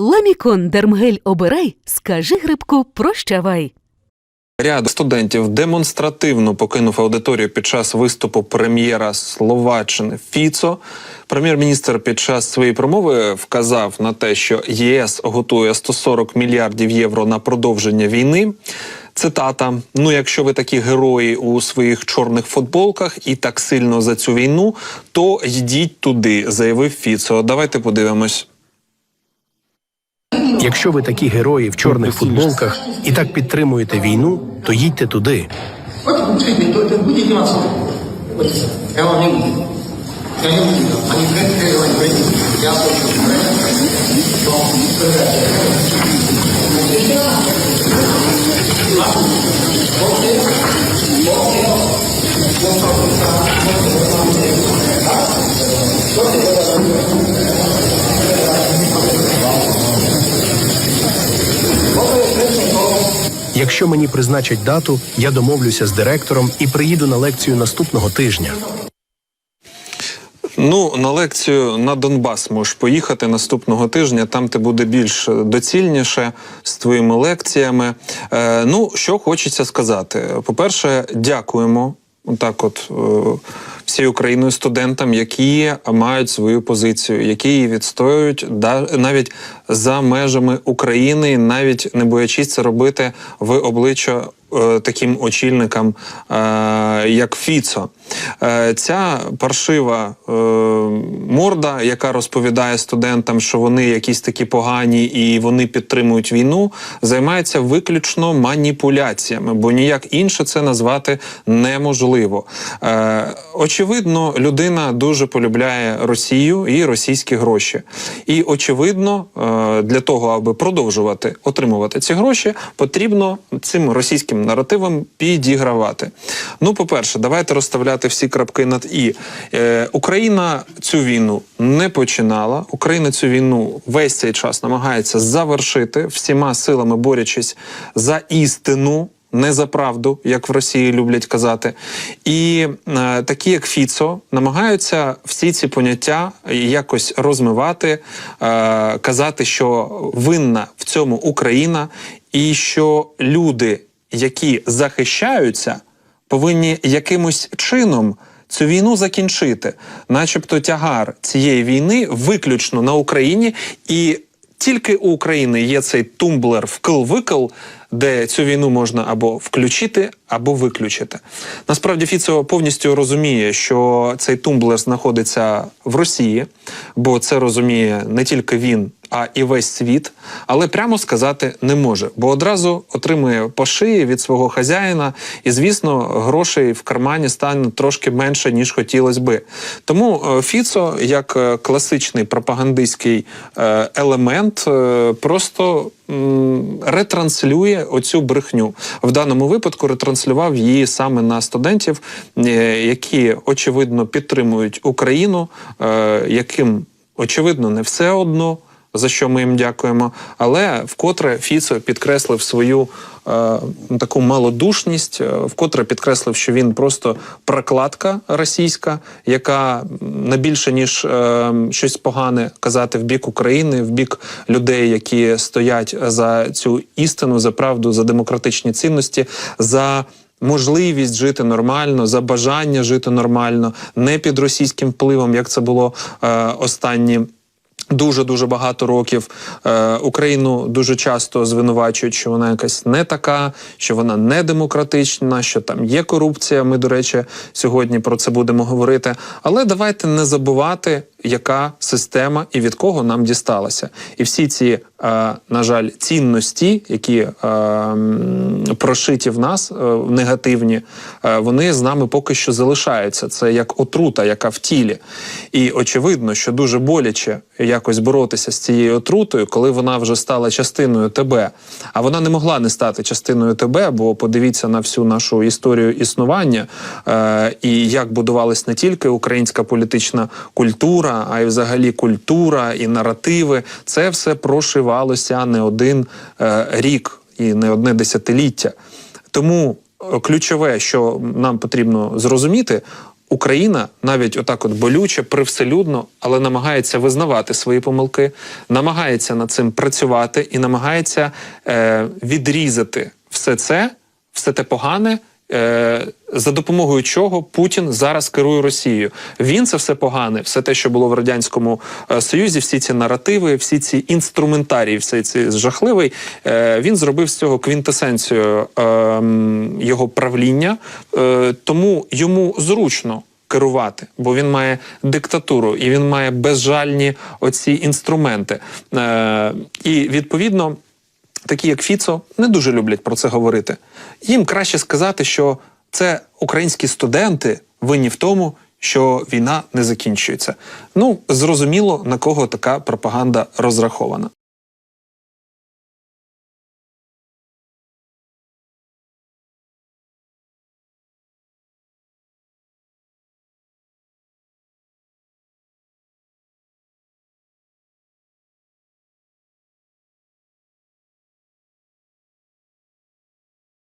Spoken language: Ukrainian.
Ламікон Дермгель обирай, скажи грибку прощавай. Ряд студентів демонстративно покинув аудиторію під час виступу прем'єра Словаччини Фіцо. Прем'єр-міністр під час своєї промови вказав на те, що ЄС готує 140 мільярдів євро на продовження війни. Цитата: Ну, якщо ви такі герої у своїх чорних футболках і так сильно за цю війну, то йдіть туди, заявив Фіцо. Давайте подивимось. Якщо ви такі герої в чорних футболках і так підтримуєте війну, то їдьте туди. Якщо мені призначать дату, я домовлюся з директором і приїду на лекцію наступного тижня. Ну, на лекцію на Донбас можеш поїхати наступного тижня. Там ти буде більш доцільніше з твоїми лекціями. Е, ну, що хочеться сказати. По-перше, дякуємо. Так, от е, всією Україною студентам, які мають свою позицію, які її відстоюють навіть за межами України, навіть не боячись це робити в обличчя таким очільникам, е, як Фіцо. Е, ця паршива е, морда, яка розповідає студентам, що вони якісь такі погані і вони підтримують війну, займається виключно маніпуляціями, бо ніяк інше це назвати неможливо. Е, очевидно, людина дуже полюбляє Росію і російські гроші. І очевидно, е, для того, аби продовжувати отримувати ці гроші, потрібно цим російським наративам підігравати. Ну, по-перше, давайте розставляти всі крапки над і. Е, Україна цю війну не починала. Україна цю війну весь цей час намагається завершити всіма силами, борючись за істину. Не за правду, як в Росії люблять казати, і е, такі, як Фіцо, намагаються всі ці поняття якось розмивати, е, казати, що винна в цьому Україна, і що люди, які захищаються, повинні якимось чином цю війну закінчити, начебто тягар цієї війни виключно на Україні, і тільки у України є цей тумблер вкл-викл, де цю війну можна або включити, або виключити. Насправді Фіцо повністю розуміє, що цей тумблер знаходиться в Росії, бо це розуміє не тільки він, а і весь світ, але прямо сказати не може, бо одразу отримує по шиї від свого хазяїна, і звісно, грошей в кармані стане трошки менше ніж хотілося би. Тому е, Фіцо, як е, класичний пропагандистський е, елемент, просто ретранслює оцю брехню. В даному випадку ретранслював її саме на студентів, які очевидно підтримують Україну, яким очевидно не все одно. За що ми їм дякуємо, але вкотре Фіцо підкреслив свою е, таку малодушність, е, вкотре підкреслив, що він просто прокладка російська, яка не більше ніж е, щось погане казати в бік України, в бік людей, які стоять за цю істину, за правду, за демократичні цінності, за можливість жити нормально, за бажання жити нормально, не під російським впливом, як це було е, останні. Дуже дуже багато років е, Україну дуже часто звинувачують, що вона якась не така, що вона не демократична, що там є корупція. Ми, до речі, сьогодні про це будемо говорити. Але давайте не забувати, яка система і від кого нам дісталася. І всі ці, е, на жаль, цінності, які е, прошиті в нас, е, негативні, вони з нами поки що залишаються. Це як отрута, яка в тілі. І очевидно, що дуже боляче якось боротися з цією отрутою, коли вона вже стала частиною тебе. А вона не могла не стати частиною тебе, бо подивіться на всю нашу історію існування і як будувалась не тільки українська політична культура, а й взагалі культура і наративи. Це все прошивалося не один е, рік і не одне десятиліття. Тому е, ключове, що нам потрібно зрозуміти. Україна навіть отак от болюче, привселюдно, але намагається визнавати свої помилки, намагається над цим працювати і намагається е, відрізати все це, все те погане. Е, За допомогою чого Путін зараз керує Росією. Він це все погане, все те, що було в радянському е, союзі, всі ці наративи, всі ці інструментарії, все це жахливий. е, Він зробив з цього квінтесенцію його правління, тому йому зручно керувати, бо він має диктатуру і він має безжальні оці інструменти. Е, І відповідно. Такі як Фіцо не дуже люблять про це говорити. Їм краще сказати, що це українські студенти винні в тому, що війна не закінчується. Ну зрозуміло на кого така пропаганда розрахована.